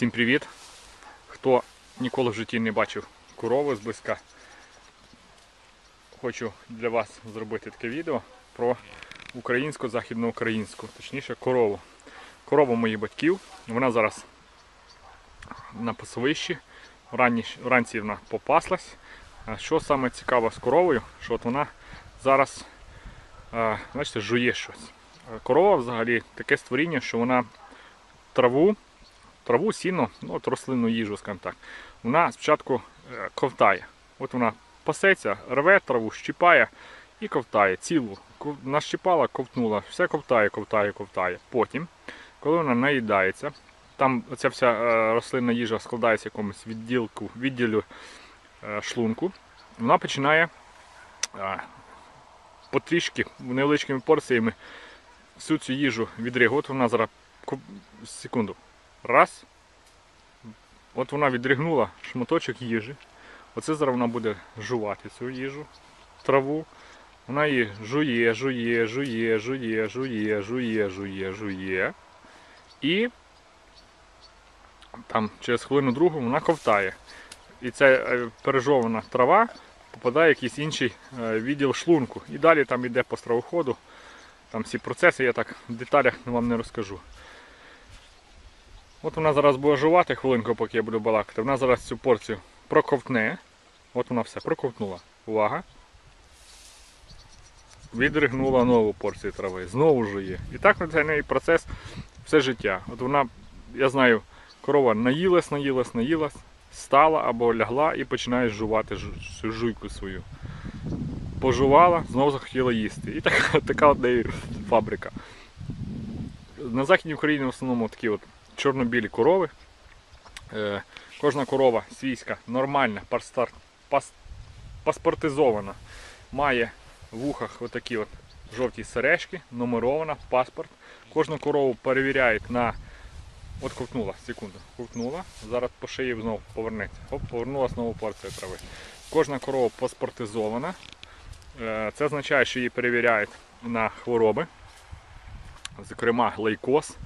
Всім привіт! Хто ніколи в житті не бачив корову зблизька, хочу для вас зробити таке відео про українську західноукраїнську, точніше корову. Корова моїх батьків. Вона зараз на пасовищі. Вранці вона попаслась. Що саме цікаво з коровою, що от вона зараз бачите, жує щось. Корова взагалі таке створіння, що вона траву, траву, сіно, ну, от рослинну їжу, скажімо так, вона спочатку е, ковтає. От вона пасеться, рве траву, щіпає і ковтає цілу. Нащіпала, ковтнула, все ковтає, ковтає, ковтає. Потім, коли вона наїдається, там ця вся е, рослинна їжа складається в якомусь відділку, відділю е, шлунку, вона починає потрішки невеличкими порціями всю цю їжу відригувати. От вона зараз секунду. Раз. От вона відригнула шматочок їжі. Оце зараз вона буде жувати цю їжу, траву. Вона її жує, жує, жує, жує, жує, жує, жує, жує. І там через хвилину другу вона ковтає. І ця е, пережована трава попадає в якийсь інший е, відділ шлунку. І далі там йде по стравоходу. Там всі процеси я так в деталях вам не розкажу. От вона зараз буде жувати хвилинку, поки я буду балакати. Вона зараз цю порцію проковтне. От вона все проковтнула. Увага. Відригнула нову порцію трави. Знову жує. І так це неї процес все життя. От вона, я знаю, корова наїлась, наїлась, наїлась, стала або лягла і починає жувати цю жуйку свою. Пожувала, знову захотіла їсти. І така, така от неї фабрика. На Західній Україні в основному такі от чорно-білі корови. Е, кожна корова свійська, нормальна, паспортизована, має в ухах отакі от жовті сережки, нумерована, паспорт. Кожну корову перевіряють на. От ковтнула, секунду, ковтнула, зараз по шиї знову повернеться. Оп, повернула знову порція трави. Кожна корова паспортизована. Е, Це означає, що її перевіряють на хвороби, зокрема лейкоз,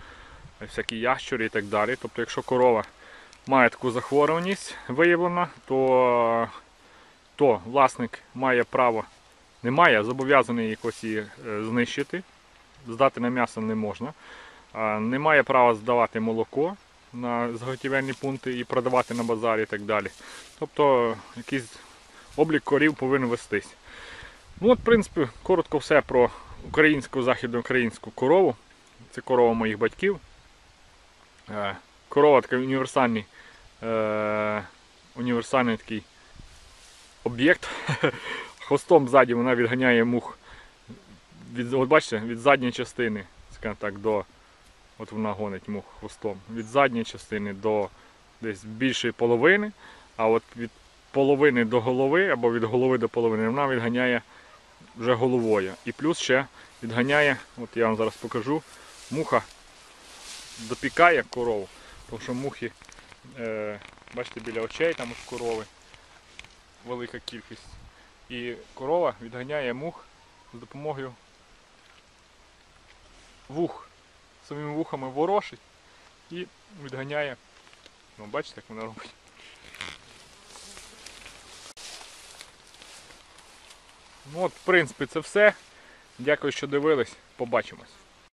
всякі ящури і так далі. Тобто, якщо корова має таку захворюваність виявлена, то, то власник має право, не має, зобов'язаний якось її е, знищити. Здати на м'ясо не можна. Не має права здавати молоко на заготівельні пункти і продавати на базарі і так далі. Тобто якийсь облік корів повинен вестись. Ну от, в принципі, коротко все про українську західноукраїнську корову. Це корова моїх батьків. Е, Корова такий універсальний, е, універсальний такий об'єкт. Хвостом ззаді вона відганяє мух від, от бачите, від задньої частини, так, до. От вона гонить мух хвостом. Від задньої частини до десь більшої половини, а от від половини до голови або від голови до половини вона відганяє вже головою. І плюс ще відганяє, от я вам зараз покажу, муха допікає корову, тому що мухи, е, бачите, біля очей там у корови велика кількість. І корова відганяє мух з допомогою вух. Своїми вухами ворошить і відганяє. Ну, бачите, як вона робить. Ну от, в принципі, це все. Дякую, що дивились. Побачимось.